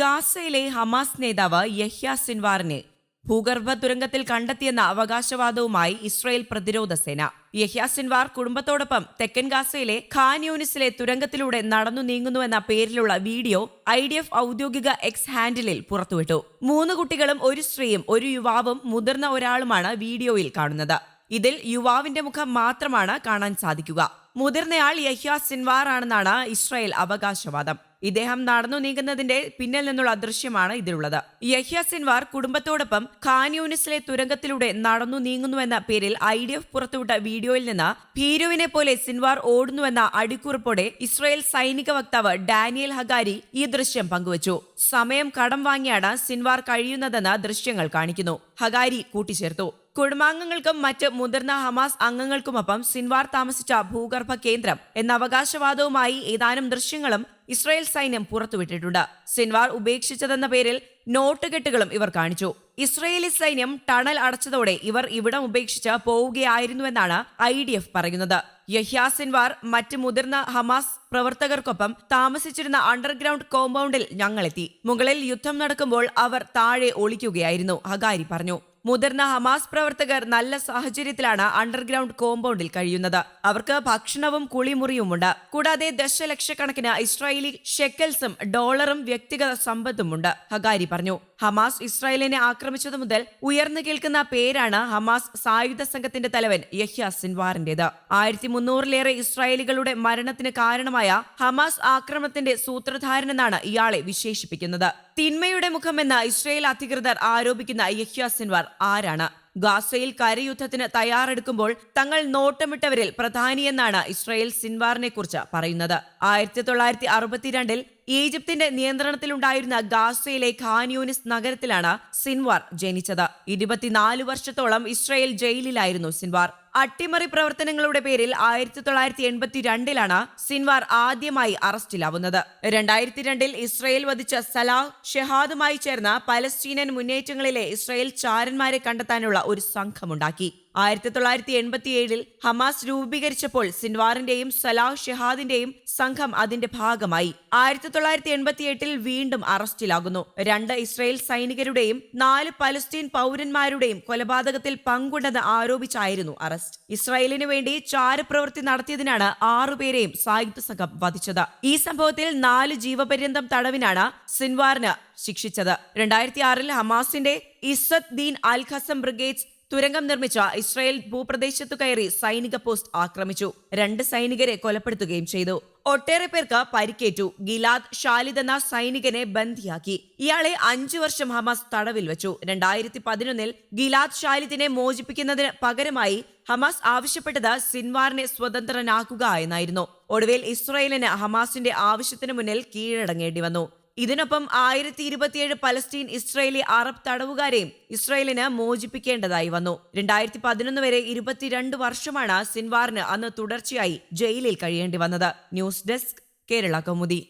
ഗാസയിലെ ഹമാസ് നേതാവ് യഹ്യ സിൻവാറിനെ ഭൂഗർഭ തുരങ്കത്തിൽ കണ്ടെത്തിയെന്ന അവകാശവാദവുമായി ഇസ്രയേൽ പ്രതിരോധ സേന. യഹ്യ സിൻവാർ കുടുംബത്തോടൊപ്പം തെക്കൻ ഗാസയിലെ ഖാൻ യൂണിസിലെ തുരങ്കത്തിലൂടെ നടന്നു നീങ്ങുന്നുവെന്ന പേരിലുള്ള വീഡിയോ ഐ ഡി എഫ് ഔദ്യോഗിക എക്സ് ഹാൻഡിലിൽ പുറത്തുവിട്ടു. മൂന്ന് കുട്ടികളും ഒരു സ്ത്രീയും ഒരു യുവാവും മുതിർന്ന ഒരാളുമാണ് വീഡിയോയിൽ കാണുന്നത്. ഇതിൽ യുവാവിന്റെ മുഖം മാത്രമാണ് കാണാൻ സാധിക്കുക. മുതിർന്നയാൾ യഹ്യ സിൻവാർ ആണെന്നാണ് ഇസ്രായേൽ അവകാശവാദം. ഇദ്ദേഹം നടന്നു നീങ്ങുന്നതിന്റെ പിന്നിൽ നിന്നുള്ള ദൃശ്യമാണ് ഇതിലുള്ളത്. യഹ്യ സിൻവാർ കുടുംബത്തോടൊപ്പം ഖാൻ യൂനിസിലെ തുരങ്കത്തിലൂടെ നടന്നു നീങ്ങുന്നുവെന്ന പേരിൽ ഐ ഡി എഫ് പുറത്തുവിട്ട വീഡിയോയിൽ നിന്ന് ഭീരുവിനെ പോലെ സിൻവാർ ഓടുന്നുവെന്ന അടിക്കുറിപ്പോടെ ഇസ്രായേൽ സൈനിക വക്താവ് ഡാനിയൽ ഹഗാരി ഈ ദൃശ്യം പങ്കുവച്ചു. സമയം കടം വാങ്ങിയാണ് സിൻവാർ കഴിയുന്നതെന്ന് ദൃശ്യങ്ങൾ കാണിക്കുന്നു. ഹഗാരി കൂട്ടിച്ചേർത്തു. കുടുംബാംഗങ്ങൾക്കും മറ്റ് മുതിർന്ന ഹമാസ് അംഗങ്ങൾക്കുമൊപ്പം സിൻവാർ താമസിച്ച ഭൂഗർഭ കേന്ദ്രം എന്ന അവകാശവാദവുമായി ഏതാനും ദൃശ്യങ്ങളും ഇസ്രായേൽ സൈന്യം പുറത്തുവിട്ടിട്ടുണ്ട്. സിൻവാർ ഉപേക്ഷിച്ചതെന്ന പേരിൽ നോട്ടുകെട്ടുകളും ഇവർ കാണിച്ചു. ഇസ്രയേലി സൈന്യം ടണൽ അടച്ചതോടെ ഇവർ ഇവിടം ഉപേക്ഷിച്ച് പോവുകയായിരുന്നുവെന്നാണ് ഐ ഡി എഫ് പറയുന്നത്. യഹ്യ സിൻവാർ മറ്റ് മുതിർന്ന ഹമാസ് പ്രവർത്തകർക്കൊപ്പം താമസിച്ചിരുന്ന അണ്ടർഗ്രൗണ്ട് കോമ്പൗണ്ടിൽ ഞങ്ങളെത്തി. മുകളിൽ യുദ്ധം നടക്കുമ്പോൾ അവർ താഴെ ഒളിക്കുകയായിരുന്നു ഹഗാരി പറഞ്ഞു. മുതിർന്ന ഹമാസ് പ്രവർത്തകർ നല്ല സാഹചര്യത്തിലാണ് അണ്ടർഗ്രൗണ്ട് കോമ്പൗണ്ടിൽ കഴിയുന്നത്. അവർക്ക് ഭക്ഷണവും കുളിമുറിയുമുണ്ട്. കൂടാതെ ദശലക്ഷക്കണക്കിന് ഇസ്രായേലി ഷെക്കൽസും ഡോളറും വ്യക്തിഗത സമ്പത്തുമുണ്ട് ഹഗാരി പറഞ്ഞു. ഹമാസ് ഇസ്രായേലിനെ ആക്രമിച്ചതു മുതൽ ഉയർന്നു കേൾക്കുന്ന പേരാണ് ഹമാസ് സായുധ സംഘത്തിന്റെ തലവൻ യഹ്യ സിൻവാറിന്റേത്. ആയിരത്തി മുന്നൂറിലേറെ ഇസ്രായേലികളുടെ മരണത്തിന് കാരണമായ ഹമാസ് ആക്രമണത്തിന്റെ സൂത്രധാരനെന്നാണ് ഇയാളെ വിശേഷിപ്പിക്കുന്നത്. തിന്മയുടെ മുഖമെന്ന് ഇസ്രായേൽ അധികൃതർ ആരോപിക്കുന്ന യഹ്യ സിൻവാർ ആരാണ്? ഗാസയിൽ കരയുദ്ധത്തിന് തയ്യാറെടുക്കുമ്പോൾ തങ്ങൾ നോട്ടമിട്ടവരിൽ പ്രധാനിയെന്നാണ് ഇസ്രായേൽ സിൻവാറിനെ കുറിച്ച് പറയുന്നത്. ആയിരത്തി തൊള്ളായിരത്തി അറുപത്തിരണ്ടിൽ ഈജിപ്തിന്റെ നിയന്ത്രണത്തിലുണ്ടായിരുന്ന ഗാസയിലെ ഖാനിയൂനിസ് നഗരത്തിലാണ് സിൻവാർ ജനിച്ചത്. ഇരുപത്തിനാല് വർഷത്തോളം ഇസ്രയേൽ ജയിലിലായിരുന്നു സിൻവാർ. അട്ടിമറി പ്രവർത്തനങ്ങളുടെ പേരിൽ ആയിരത്തി തൊള്ളായിരത്തി എൺപത്തി രണ്ടിലാണ് സിൻവാർ ആദ്യമായി അറസ്റ്റിലാവുന്നത്. രണ്ടായിരത്തി രണ്ടിൽ ഇസ്രയേൽ വധിച്ച സലാഹ് ഷെഹാദുമായി ചേർന്ന പലസ്തീനൻ മുന്നേറ്റങ്ങളിലെ ഇസ്രയേൽ ചാരന്മാരെ കണ്ടെത്താനുള്ള ഒരു സംഘമുണ്ടാക്കി. ആയിരത്തി തൊള്ളായിരത്തി എൺപത്തിയേഴിൽ ഹമാസ് രൂപീകരിച്ചപ്പോൾ സിൻവാറിന്റെയും സലാഹ് ഷെഹാദിന്റെയും സംഘം അതിന്റെ ഭാഗമായി. ആയിരത്തി തൊള്ളായിരത്തി എൺപത്തിയെട്ടിൽ വീണ്ടും അറസ്റ്റിലാകുന്നു. രണ്ട് ഇസ്രയേൽ സൈനികരുടെയും നാല് പലസ്തീൻ പൗരന്മാരുടെയും കൊലപാതകത്തിൽ പങ്കുണ്ടെന്ന് ആരോപിച്ചായിരുന്നു അറസ്റ്റ് ഇസ്രായേലിന് വേണ്ടി ചാരപ്രവൃത്തി നടത്തിയതിനാണ് ആറുപേരെയും സായുധ സംഘം വധിച്ചത്. ഈ സംഭവത്തിൽ നാല് ജീവപര്യന്തം തടവിനാണ് സിൻവാറിന് ശിക്ഷിച്ചത്. രണ്ടായിരത്തി ആറിൽ ഹമാസിന്റെ ഇസ്സത്ത് ദീൻ അൽ ഖസം ബ്രിഗേഡ്സ് തുരങ്കം നിർമ്മിച്ച ഇസ്രായേൽ ഭൂപ്രദേശത്തു കയറി സൈനിക പോസ്റ്റ് ആക്രമിച്ചു. രണ്ട് സൈനികരെ കൊലപ്പെടുത്തുകയും ചെയ്തു. ഒട്ടേറെ പേർക്ക് പരിക്കേറ്റു. ഗിലാദ് ഷാലിദ് എന്ന സൈനികനെ ബന്ദിയാക്കി. ഇയാളെ അഞ്ചു വർഷം ഹമാസ് തടവിൽ വെച്ചു. രണ്ടായിരത്തി പതിനൊന്നിൽ ഗിലാദ് ഷാലിദിനെ മോചിപ്പിക്കുന്നതിന് പകരമായി ഹമാസ് ആവശ്യപ്പെട്ടത് സിൻവാറിനെ സ്വതന്ത്രനാക്കുക എന്നായിരുന്നു. ഒടുവിൽ ഇസ്രായേലിന് ഹമാസിന്റെ ആവശ്യത്തിന് മുന്നിൽ കീഴടങ്ങേണ്ടി വന്നു. ഇതിനൊപ്പം ആയിരത്തി ഇരുപത്തിയേഴ് പലസ്തീൻ ഇസ്രയേലി അറബ് തടവുകാരെയും ഇസ്രയേലിന് മോചിപ്പിക്കേണ്ടതായി വന്നു. രണ്ടായിരത്തി പതിനൊന്ന് വരെ ഇരുപത്തിരണ്ട് വർഷമാണ് സിൻവാറിന് അന്ന് തുടർച്ചയായി ജയിലിൽ കഴിയേണ്ടി വന്നത്. News desk Kerala Kaumudi.